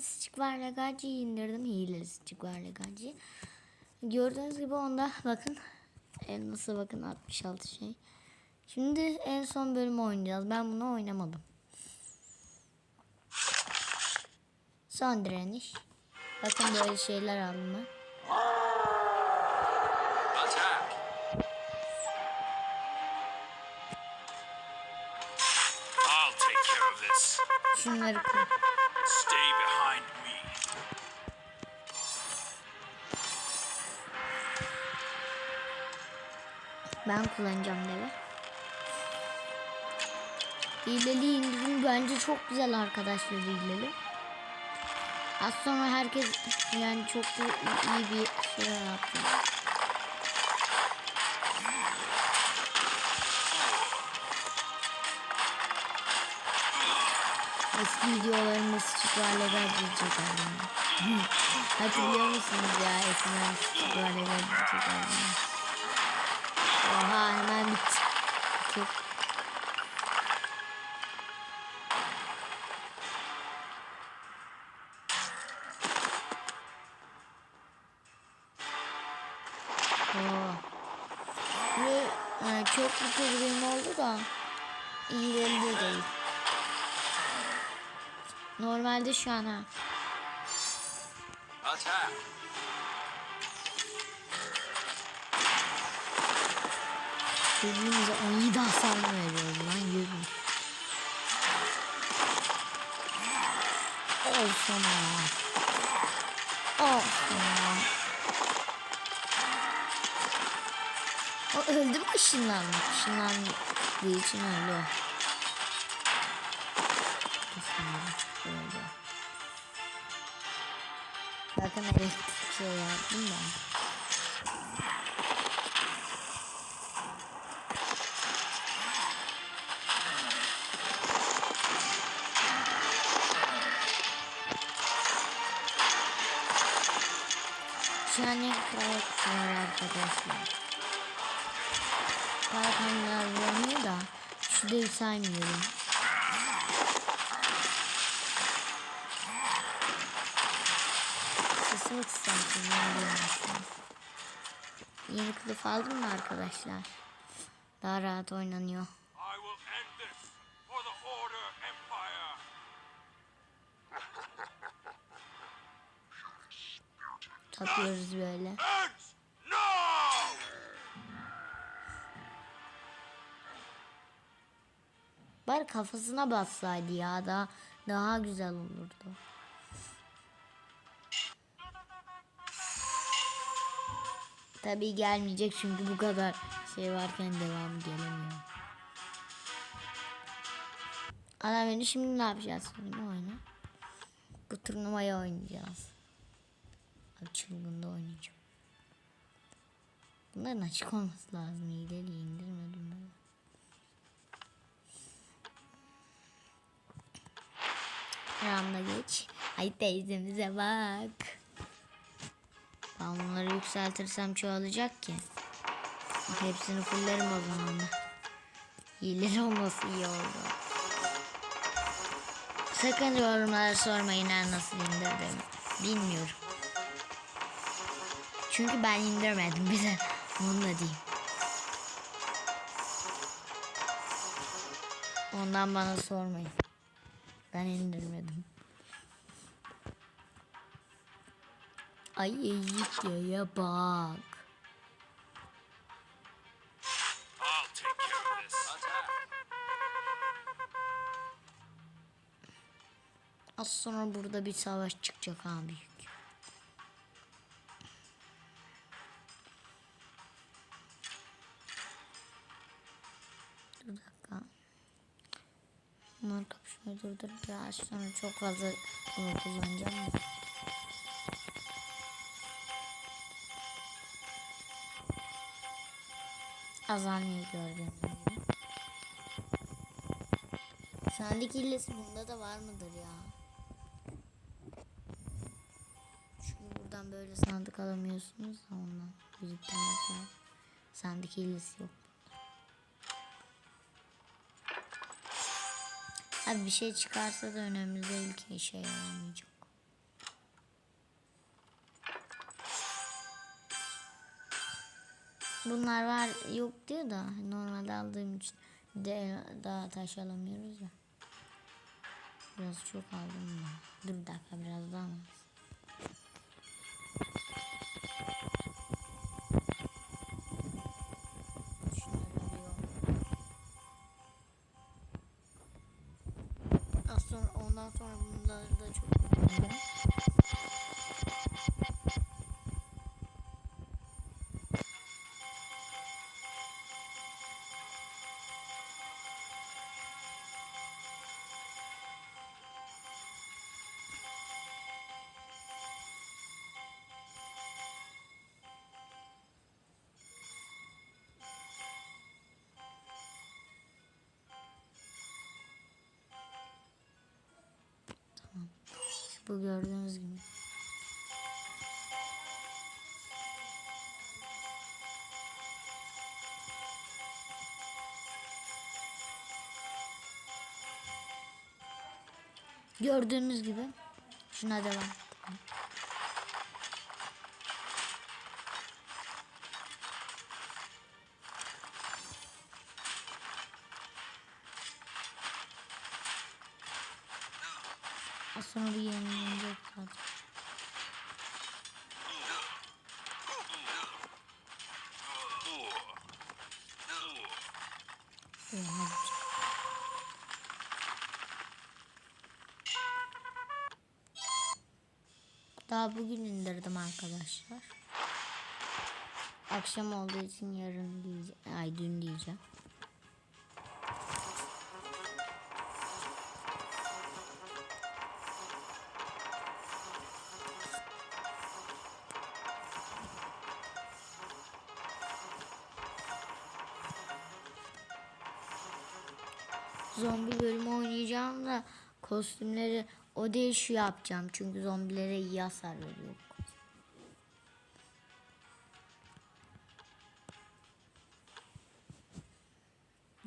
Stick var Legaci'yi indirdim. Hileli Stick var Legaci. Gördüğünüz gibi onda bakın. Elmas'a bakın 66 şey. Şimdi en son bölümü oynayacağız. Ben bunu oynamadım. Son direniş. Bakın böyle şeyler aldım ben. Şunları koy. Ben kullanacağım deve. Hileli indirim bence çok güzel arkadaşlar hileli. Az sonra herkes yani çok iyi, bir şey yaptı. Eski videolarımda sıçıklarla ben çekerdim. Hatırlıyor musunuz ya eskiden sıçıklarla ben çekerdim. Şu an ha. Attack! Birbirimize 17 hasar mı veriyoruz lan yürü. Al sana. Al sana. O öldü mü ışınlandı? Işınlandığı için öldü. Kesinlikle Bakın elektrik şey yaptım da. En kral kısımlar arkadaşlar. Kalkanlar da şu dev saymıyorum. Yeni kılıf aldım mı arkadaşlar? Daha rahat oynanıyor. Tapıyoruz böyle. Bari kafasına bassaydı ya daha daha güzel olurdu. Tabii gelmeyecek çünkü bu kadar şey varken devamı gelemiyor. Ana beni şimdi ne yapacağız? Şimdi oyna. Bu turnuvayı oynayacağız. Abi çılgında oynayacağım. Bunların açık olması lazım. İyileri indirmedim ben. Ayağımda geç. Ay teyzemize bak. Ben bunları yükseltirsem çoğalacak ki. Hepsini fullerim o zaman da. Hileler olması iyi oldu. Sakın yorumlara sormayın her nasıl indirdim. Bilmiyorum. Çünkü ben indirmedim bize. Onu da diyeyim. Ondan bana sormayın. Ben indirmedim. Ay ya bak. Az sonra burada bir savaş çıkacak büyük. Dur dakika. Bunlar kapışmayı durdurup biraz sonra çok fazla bunu kullanacağım Azalmıyor gördüğünüz gibi. Sandık illesi bunda da var mıdır ya? Çünkü buradan böyle sandık alamıyorsunuz da ondan biriktirmek lazım. Sandık illesi yok. Abi bir şey çıkarsa da önemli değil ki işe yaramayacak. Bunlar var yok diyor da normalde aldığım için de daha taş alamıyoruz ya. Biraz çok aldım da. Dur bir dakika biraz daha mı? Bu gördüğünüz gibi. Gördüğünüz gibi. Şuna devam. Bugün indirdim arkadaşlar. Akşam olduğu için yarın diyeceğim. Ay dün diyeceğim. Zombi bölümü oynayacağım da kostümleri o değil şu yapacağım. Çünkü zombilere iyi hasar veriyor.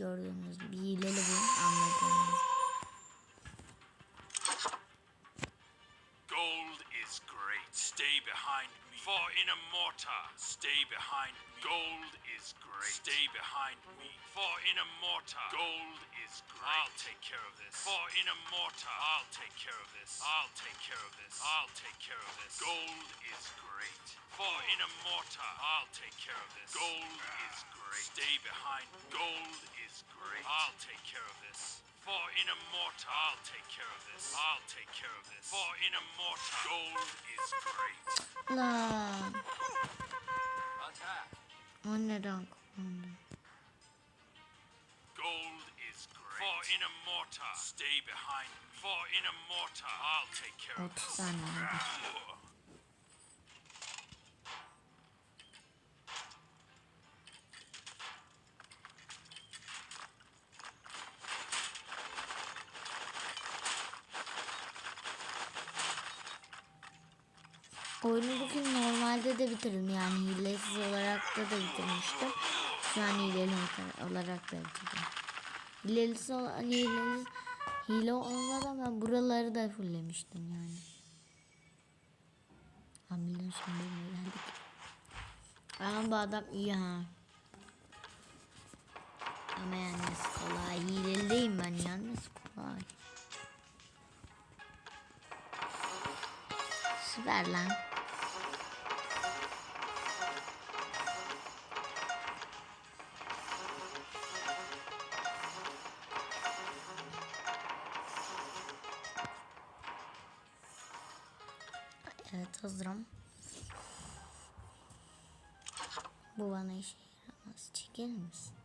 Gördüğünüz gibi hileli bu anladığınız. Gold is great. Stay behind me. For in a mortar, stay behind me. Gold is great. Stay behind me. For in a mortar, gold is great. I'll take care of this. For in a mortar, I'll take care of this. I'll take care of this. I'll take care of this. Gold is great. For in a mortar, I'll take care of this. Gold is great. Stay behind. Gold is great. I'll take care of this. For in a mortar, I'll take care of this. I'll take care of this. For in a mortar, gold is great. Lan Attack. o neden kullandı? Gold is great. For in a mortar, stay behind me. For in a mortar, I'll take care of this. Oyunu bugün normalde de bitirdim yani hilesiz olarak da da bitirmiştim. Şu an hileli olarak da bitirdim. Hilelisi olan hileli hile olmadan ben buraları da fulllemiştim yani. Ha milyon son bölüme geldik. Ama bu adam iyi ha. Ama yalnız kolay. Hileliyim ben yalnız kolay. Süper lan. Bu bana işe yaramaz. Çeker misin?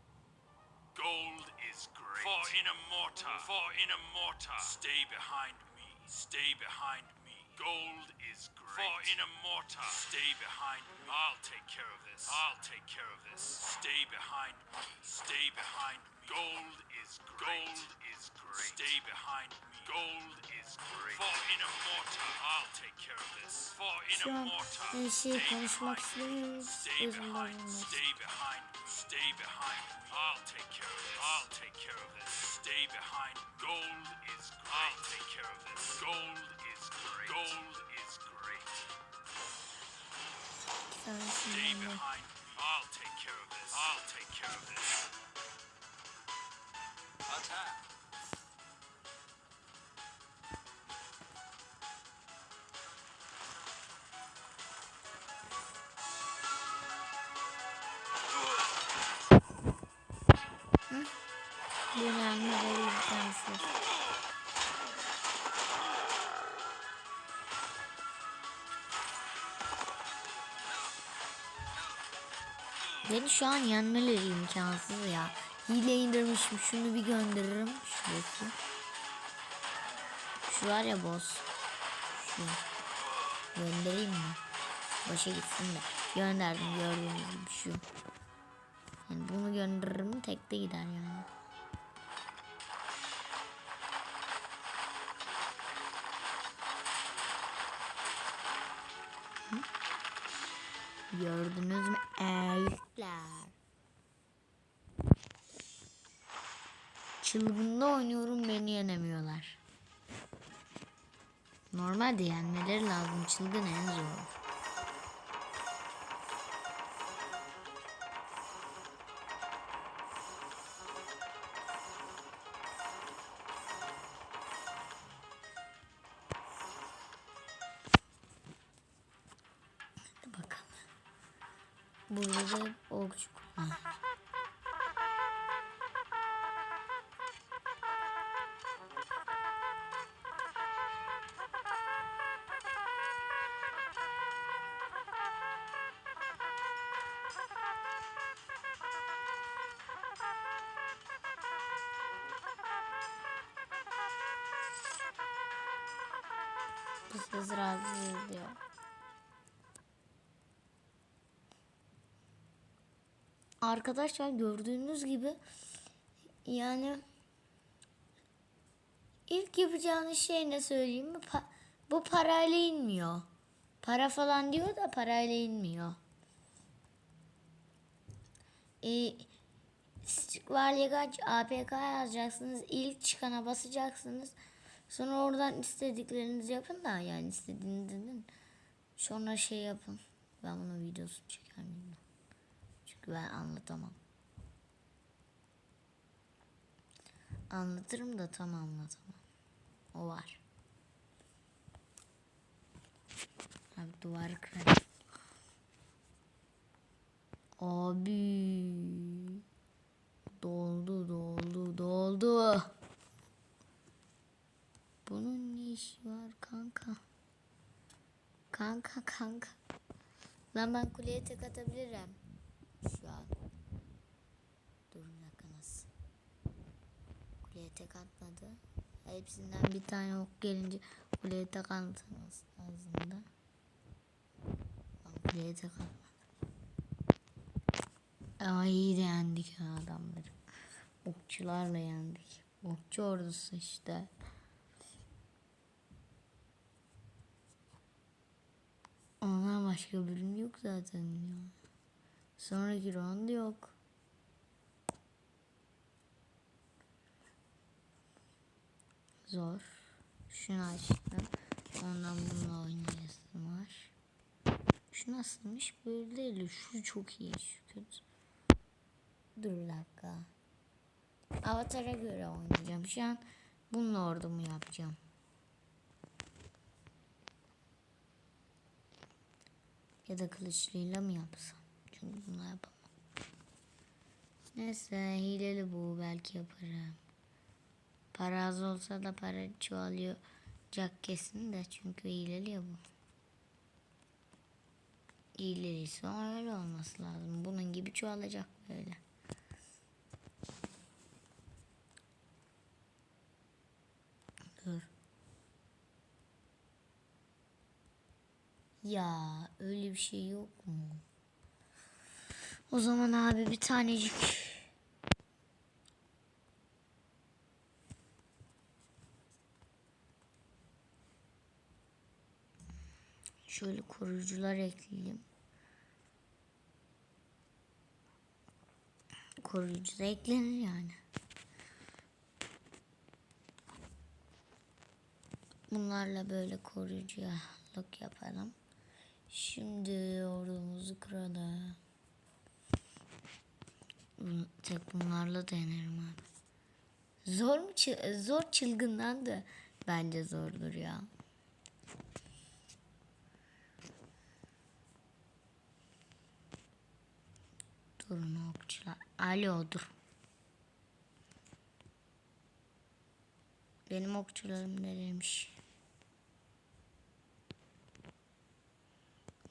Gold is great. For in a mortar, for in a mortar, stay behind me. Stay behind me. Gold is great. For in a mortar, stay behind me. I'll take care of this. I'll take care of this. Stay behind me. Stay behind me. Gold is great. Gold is great. Stay behind me. Gold is great. For in a mortar, I'll take care of this. For in a mortar, her şeyi stay konuşmak behind me. Stay behind, olmaz. stay behind, stay behind me. I'll take care of this. I'll take care of this. Stay behind. Gold is great. I'll take care of this. Gold is great. Gold is great. Stay behind me. I'll take care of this. I'll take care of this. Attack. Beni şu an yenmeleri imkansız ya. Hile indirmişim. Şunu bir gönderirim. Şurası. Şu var ya boss. Şu. Göndereyim mi? Başa gitsin de. Gönderdim gördüğünüz gibi şu. Yani bunu gönderirim tekte gider yani. Gördünüz mü? Erkekler. Çılgında oynuyorum beni yenemiyorlar. Normalde yenmeleri lazım. Çılgın en zor. Burada da okçu kullanıyor. Bu ses rahatsız Arkadaşlar gördüğünüz gibi yani ilk yapacağınız şey ne söyleyeyim mi? Pa- bu parayla inmiyor. Para falan diyor da parayla inmiyor. Ee, Varligaç APK yazacaksınız. İlk çıkana basacaksınız. Sonra oradan istediklerinizi yapın da yani istediğiniz. Sonra şey yapın. Ben bunun videosunu çeker miyim? Ben anlatamam. Anlatırım da tam anlatamam. O var. Abi duvarı kırarım. Abi. Doldu doldu doldu. Bunun ne işi var kanka? Kanka kanka. Lan ben kuleye tek atabilirim. Şu an. Dur bir dakika nasıl? Kuleye tek atmadı. Hepsinden bir tane ok gelince kuleye tek atması lazım da. Lan kuleye tek atmadı. Ama iyi de yendik adamları. Okçularla yendik. Okçu ordusu işte. Ondan başka bölüm yok zaten ya. Sonraki round yok. Zor. Şunu açtım. Ondan bununla oynayasım var. Şu nasılmış? Böyle değil. Şu çok iyi. Şu kötü. Dur dakika. Avatar'a göre oynayacağım. Şu an bununla ordumu yapacağım. Ya da kılıçlıyla mı yapsam? Çünkü bunu yapamam. Neyse hileli bu belki yaparım. Para az olsa da para çoğalıyor. Cak kesin de çünkü hileli ya bu. Hileliyse öyle olması lazım. Bunun gibi çoğalacak böyle. Dur. Ya öyle bir şey yok mu? O zaman abi bir tanecik şöyle koruyucular ekleyeyim. Koruyucu da eklenir yani. Bunlarla böyle koruyuculuk yapalım. Şimdi ordumuzu kuralım. Tek bunlarla denerim abi. Zor mu? Zor çılgından da bence zordur ya. Durun okçular. Alo dur. Benim okçularım neredeymiş?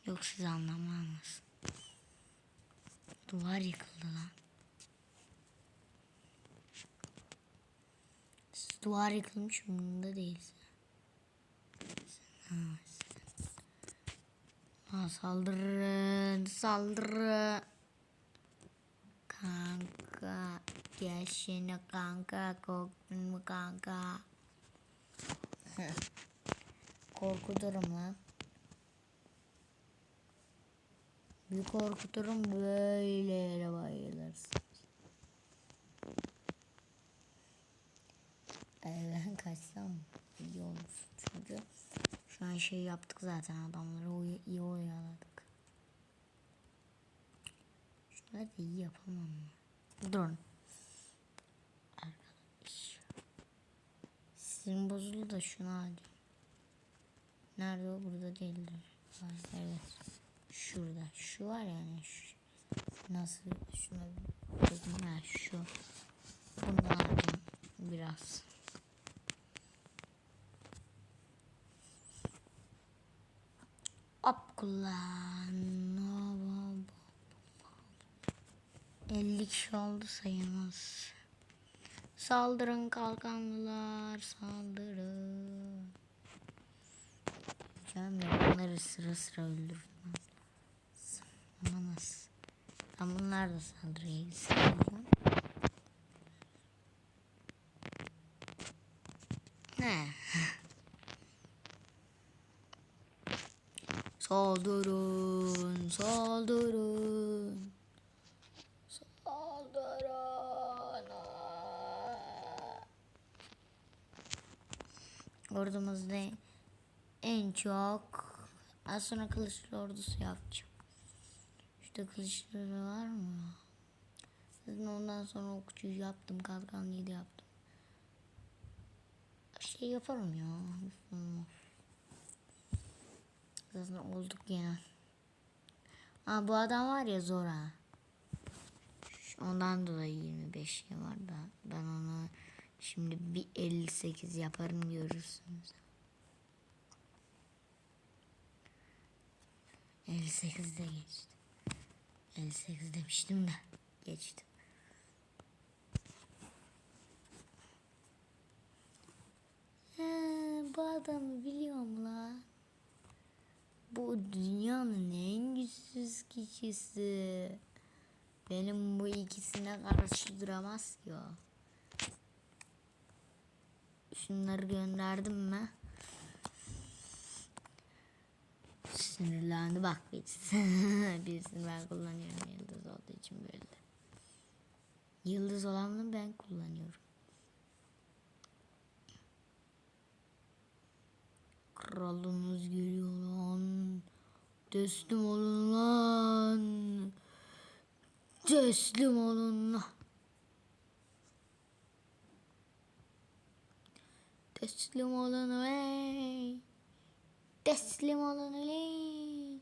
Yok siz anlamaz. Duvar yıkıldı lan. Siz duvar yıkılmış. Ha, sen- Ha, saldırın, saldırın. Kanka, şimdi kanka, korktun mu kanka? Korkuturum lan. Bir korkuturum böyle yere bayılırsın. Evden kaçsam iyi olur. Çünkü şu an şey yaptık zaten adamları iyi oyaladık. İyi yapamam? Durun. Arkadaş. Sizin bozuldu da şunu alayım. Nerede o? Burada değildir. Evet. Şurada. Şu var yani. Şu. Nasıl? Şuna bakayım. Ha, şu. Bundan aldım biraz. Up kullan. 50 kişi oldu sayımız. Saldırın kalkanlılar saldırın. Canım bunları sıra sıra öldürdüm. Ama nasıl? Ben bunlar da saldırıya gitsin. Ne? Saldırın, saldırın. Saldırın. Ordumuzda en çok az sonra kılıçlı ordusu yapacağım. Şurada kılıçları var mı? Zaten ondan sonra okçuyu yaptım. Kalkanlıyı da yaptım. Şey yaparım ya. Zaten olduk gene. Aa bu adam var ya Zora. Ondan dolayı 25 şey var da ben onu şimdi bir 58 yaparım görürsünüz. 58'de geçti. 58 demiştim de geçtim. He, bu adamı biliyorum la. Bu dünyanın en güçsüz kişisi. Benim bu ikisine karşı duramaz ki o. Şunları gönderdim mi? Sinirlendi bak birisi. Birisini ben kullanıyorum yıldız olduğu için böyle. Yıldız olanını ben kullanıyorum. Kralınız geliyor lan. Teslim olun lan. Teslim olun lan. Teslim olun ey. Teslim olun ulan.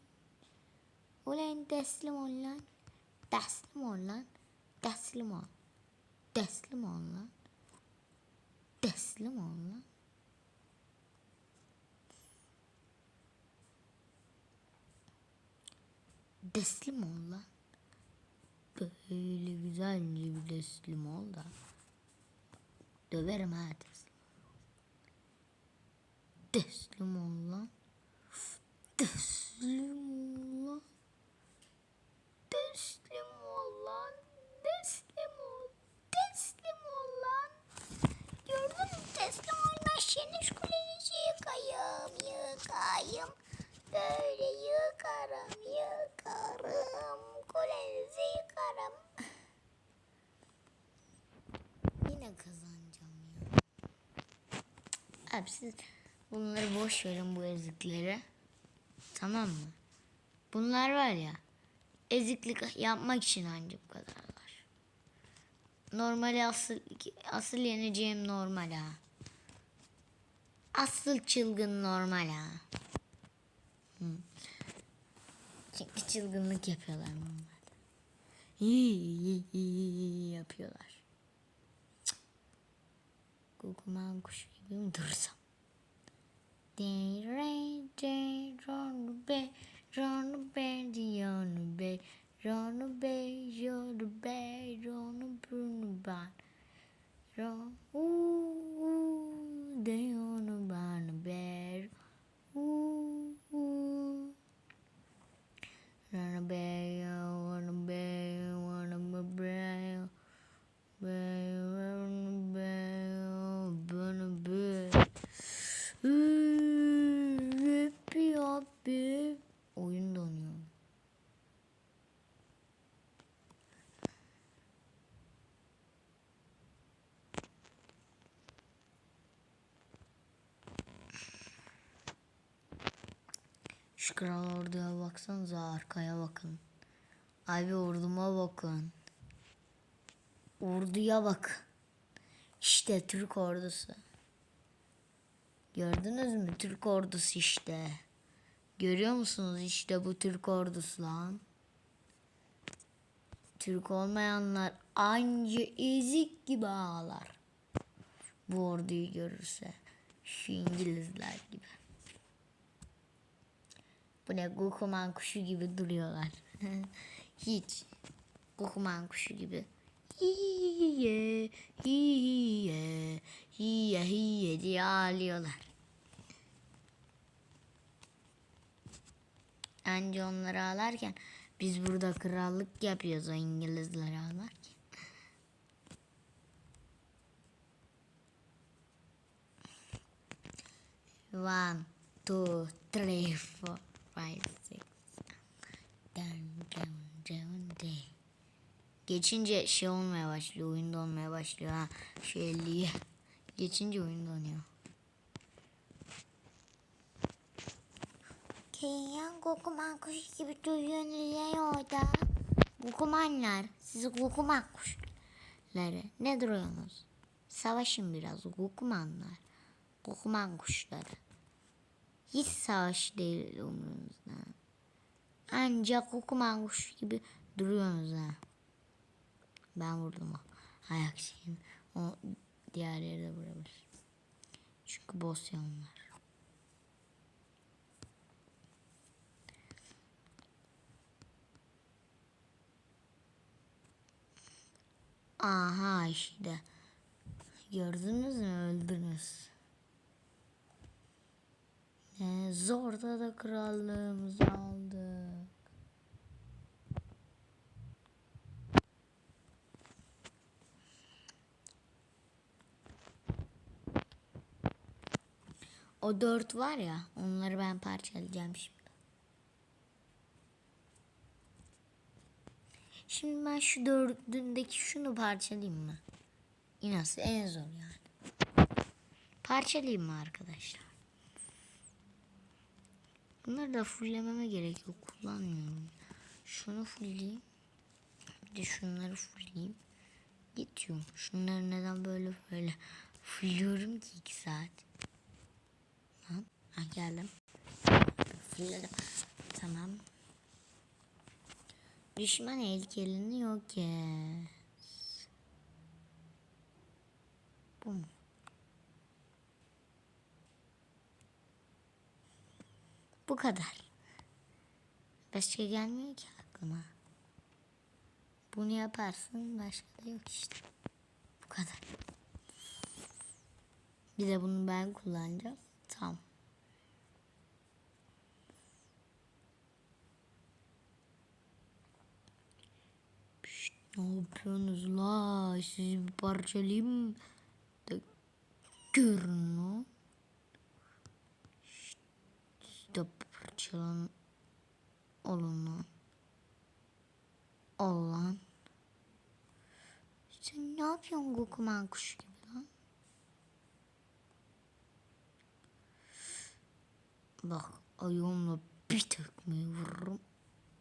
Ulan teslim ol lan. Teslim ol lan. Teslim ol. Teslim ol lan. Teslim ol lan. Teslim ol lan. Böyle güzelce bir teslim ol da. Döverim ha teslim. Teslim ol lan. Teslim ol. Teslim ol. Teslim ol. Teslim ol. Gördün mü teslim olmazsanız kulenizi yıkayım, yıkayım. Böyle yıkarım, yıkarım. Kulenizi yıkarım. Yine kazanacağım ya. Abi siz bunları boş verin bu ezikleri. Tamam mı? Bunlar var ya eziklik yapmak için ancak bu kadarlar. Normali asıl asıl yeneceğim normal ha. Asıl çılgın normal ha. Çünkü çılgınlık yapıyorlar. Hii yapıyorlar. Kukuman kuşu gibi mi dursam? Dey re dey John Bay, John Bay, John Bay, John Bay, John Bay, John the bad. Run, Ooh, John the Bear, Ooh, run Bay, John Şu kral orduya baksanıza arkaya bakın. Abi orduma bakın. Orduya bak. İşte Türk ordusu. Gördünüz mü? Türk ordusu işte. Görüyor musunuz? İşte bu Türk ordusu lan. Türk olmayanlar anca ezik gibi ağlar. Bu orduyu görürse. Şu İngilizler gibi. Bu ne Gukuman kuşu gibi duruyorlar. Hiç. Gukuman kuşu gibi. Hiye, hiye, hiye, hiye diye ağlıyorlar. Anca onlar ağlarken biz burada krallık yapıyoruz o İngilizler ağlarken. One, two, three, four, five, six. Down, down, down, down. Geçince şey olmaya başlıyor, oyunda olmaya başlıyor ha. Şu 50'yi. Geçince oyunda oynuyor. Keyan kokuman kuş gibi duyuyorsunuz ya orada. Kokumanlar, siz kokuman kuşları. Ne duruyorsunuz? Savaşın biraz kokumanlar. Kokuman kuşları. Hiç savaş değil umurunuzda. Ancak kokuman kuş gibi duruyorsunuz ha. Ben vurdum o ayak şeyini. O diğer yerde vurabilir. Çünkü boss ya onlar. Aha işte. Gördünüz mü öldünüz. Ne zorda da krallığımızı aldık. O dört var ya onları ben parçalayacağım şimdi. Şimdi ben şu dördündeki şunu parçalayayım mı? İnası en zor yani. Parçalayayım mı arkadaşlar? Bunları da fulllememe gerek yok. Kullanmıyorum. Şunu fullleyeyim. Bir de şunları fullleyeyim. Yetiyor. Şunları neden böyle böyle fullliyorum ki iki saat. Tamam. Ha, geldim. Fullledim. Tamam. Düşman heykelini yok et. Bu mu? Bu kadar. Başka gelmiyor ki aklıma. Bunu yaparsın başka da yok işte. Bu kadar. Bir de bunu ben kullanacağım. Tamam. Şşt, ne yapıyorsunuz la? Sizi parçalayayım da görün o. Şşt, Siz de parçalan olun lan. Ol lan. Sen ne yapıyorsun Gokuman kuşu gibi lan? Bak ayağımla bir tekmeyi vururum.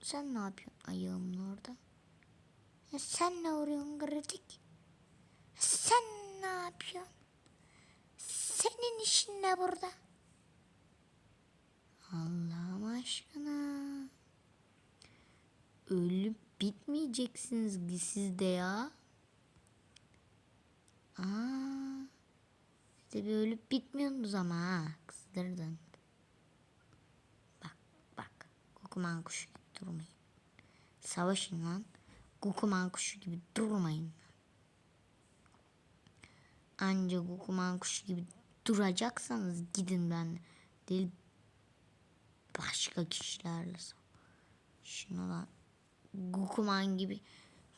Sen ne yapıyorsun ayağımla orada? Ya sen ne vuruyorsun kritik? Sen ne yapıyorsun? Senin işin ne burada? Allah'ım aşkına. Ölüp bitmeyeceksiniz siz de ya. Aa, siz de bir ölüp bitmiyorsunuz ama ha. Kızdırdın. Bak bak. Kukuman kuşu gibi durmayın. Savaşın lan. Kukuman kuşu gibi durmayın. Anca kukuman kuşu gibi duracaksanız gidin ben değil başka kişilerle. Şuna lan Gukuman gibi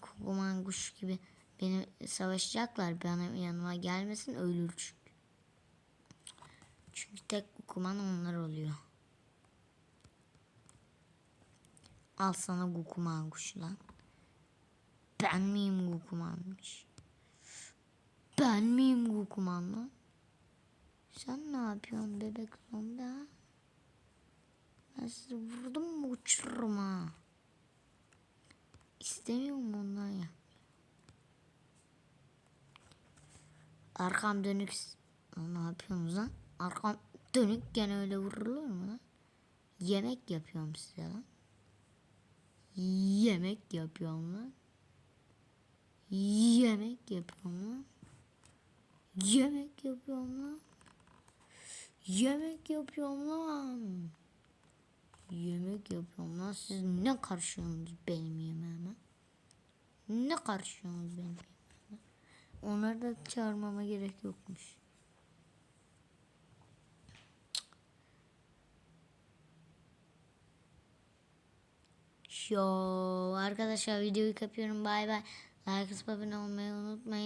Gukuman kuş gibi beni savaşacaklar benim yanıma gelmesin ölür çünkü. Çünkü tek Gukuman onlar oluyor. Al sana Gukuman kuşu lan. Ben miyim Gukuman'mış? Ben miyim Gukuman lan? Sen ne yapıyorsun bebek zombi ha? Ben sizi vurdum mu uçururum ha. İstemiyorum ondan ya. Arkam dönük. Ne yapıyorsunuz lan? Arkam dönük gene öyle vurulur mu lan? Yemek yapıyorum size lan. Yemek yapıyorum lan. Yemek yapıyorum lan. Yemek yapıyorum lan. Yemek yapıyorum lan. Yemek yapıyorum lan. Siz ne karışıyorsunuz benim yemeğime? Ne karışıyorsunuz benim yemeğime? Onları da çağırmama gerek yokmuş. Şoo. Arkadaşlar videoyu kapıyorum. Bay bay. Like abone olmayı unutmayın.